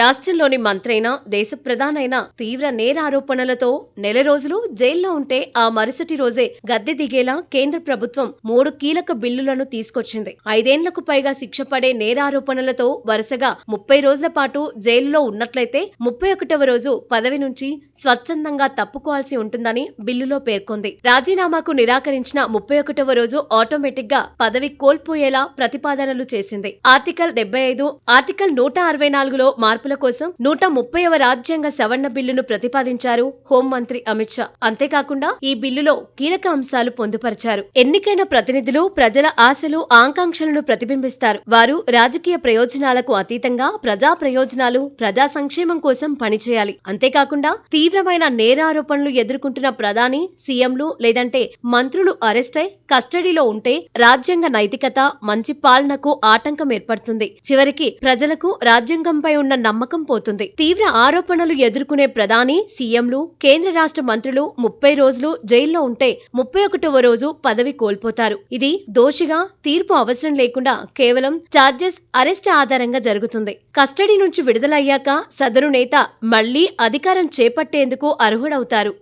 రాష్ట్రంలోని మంత్రైన దేశ ప్రధానైన తీవ్ర నేరారోపణలతో నెల రోజులు జైల్లో ఉంటే ఆ మరుసటి రోజే గద్దె దిగేలా కేంద్ర ప్రభుత్వం మూడు కీలక బిల్లులను తీసుకొచ్చింది. ఐదేండ్లకు పైగా శిక్ష పడే నేరారోపణలతో వరుసగా ముప్పై రోజుల పాటు జైల్లో ఉన్నట్లయితే ముప్పై ఒకటవ రోజు పదవి నుంచి స్వచ్ఛందంగా తప్పుకోవాల్సి ఉంటుందని బిల్లులో పేర్కొంది. రాజీనామాకు నిరాకరించిన ముప్పై ఒకటవ రోజు ఆటోమేటిక్గా పదవి కోల్పోయేలా ప్రతిపాదనలు చేసింది. ఆర్టికల్ డెబ్బై ఐదు ఆర్టికల్ నూట అరవై నాలుగులో మార్పు మార్పుల కోసం నూట ముప్పైవ రాజ్యాంగ సవరణ బిల్లును ప్రతిపాదించారు హోంమంత్రి అమిత్ షా. అంతేకాకుండా ఈ బిల్లులో కీలక అంశాలు పొందుపరిచారు. ఎన్నికైన ప్రతినిధులు ప్రజల ఆశలు ఆకాంక్షలను ప్రతిబింబిస్తారు. వారు రాజకీయ ప్రయోజనాలకు అతీతంగా ప్రజా ప్రయోజనాలు ప్రజా సంక్షేమం కోసం పనిచేయాలి. అంతేకాకుండా తీవ్రమైన నేరారోపణలు ఎదుర్కొంటున్న ప్రధాని సీఎంలు లేదంటే మంత్రులు అరెస్టై కస్టడీలో ఉంటే రాజ్యాంగ నైతికత మంచి పాలనకు ఆటంకం ఏర్పడుతుంది. చివరికి ప్రజలకు రాజ్యాంగంపై ఉన్న నమ్మకం పోతుంది. తీవ్ర ఆరోపణలు ఎదుర్కొనే ప్రధాని సీఎంలు కేంద్ర రాష్ట్ర మంత్రులు ముప్పై రోజులు జైల్లో ఉంటే ముప్పై ఒకటవ రోజు పదవి కోల్పోతారు. ఇది దోషిగా తీర్పు అవసరం లేకుండా కేవలం చార్జెస్ అరెస్ట్ ఆధారంగా జరుగుతుంది. కస్టడీ నుంచి విడుదలయ్యాక సదరు నేత మళ్ళీ అధికారం చేపట్టేందుకు అర్హుడవుతారు.